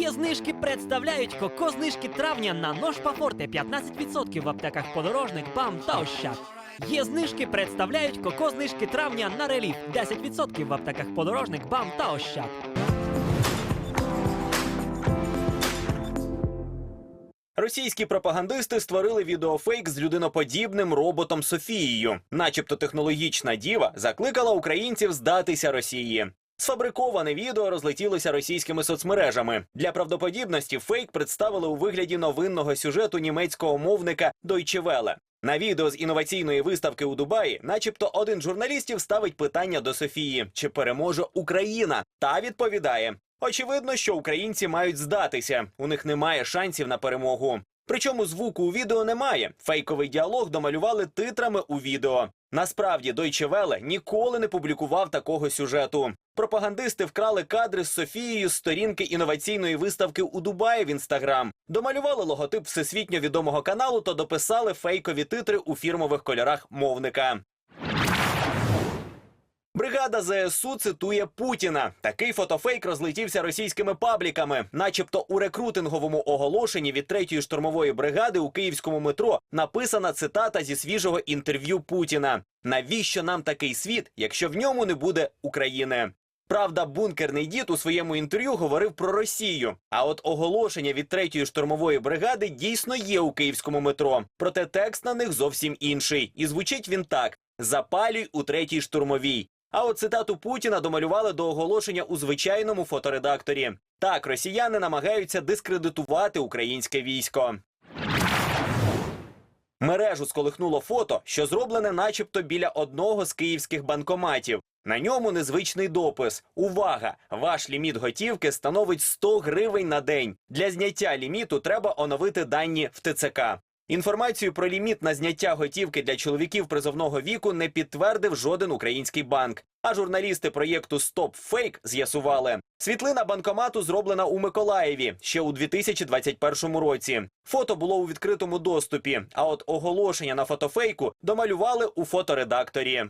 Є знижки представляють коко знижки травня на нож Пафорте 15% в аптеках подорожник, БАМ та Ощад. Є знижки представляють коко знижки травня на реліф 10% в аптеках подорожник, БАМ та Ощад. Російські пропагандисти створили відеофейк з людиноподібним роботом Софією, начебто технологічна діва закликала українців здатися Росії. Сфабриковане відео розлетілося російськими соцмережами. Для правдоподібності фейк представили у вигляді новинного сюжету німецького мовника Deutsche Welle. На відео з інноваційної виставки у Дубаї, начебто, один з журналістів ставить питання до Софії: чи переможе Україна? Та відповідає: Очевидно, що українці мають здатися. У них немає шансів на перемогу. Причому звуку у відео немає. Фейковий діалог домалювали титрами у відео. Насправді Deutsche Welle ніколи не публікував такого сюжету. Пропагандисти вкрали кадри з Софією з сторінки інноваційної виставки у Дубаї в інстаграм, домалювали логотип всесвітньо відомого каналу та дописали фейкові титри у фірмових кольорах мовника. Бригада ЗСУ цитує Путіна. Такий фотофейк розлетівся російськими пабліками, начебто у рекрутинговому оголошенні від третьої штурмової бригади у київському метро написана цитата зі свіжого інтерв'ю Путіна: Навіщо нам такий світ, якщо в ньому не буде України? Правда, бункерний дід у своєму інтерв'ю говорив про Росію. А от оголошення від третьої штурмової бригади дійсно є у київському метро. Проте текст на них зовсім інший. І звучить він так: запалюй у третій штурмовій. А от цитату Путіна домалювали до оголошення у звичайному фоторедакторі. Так, росіяни намагаються дискредитувати українське військо. Мережу сколихнуло фото, що зроблене начебто біля одного з київських банкоматів. На ньому незвичний допис. Увага! Ваш ліміт готівки становить 100 гривень на день. Для зняття ліміту треба оновити дані в ТЦК. Інформацію про ліміт на зняття готівки для чоловіків призовного віку не підтвердив жоден український банк. А журналісти проєкту Стоп Фейк з'ясували. Світлина банкомату зроблена у Миколаєві ще у 2021 році. Фото було у відкритому доступі. А от оголошення на фотофейку домалювали у фоторедакторі.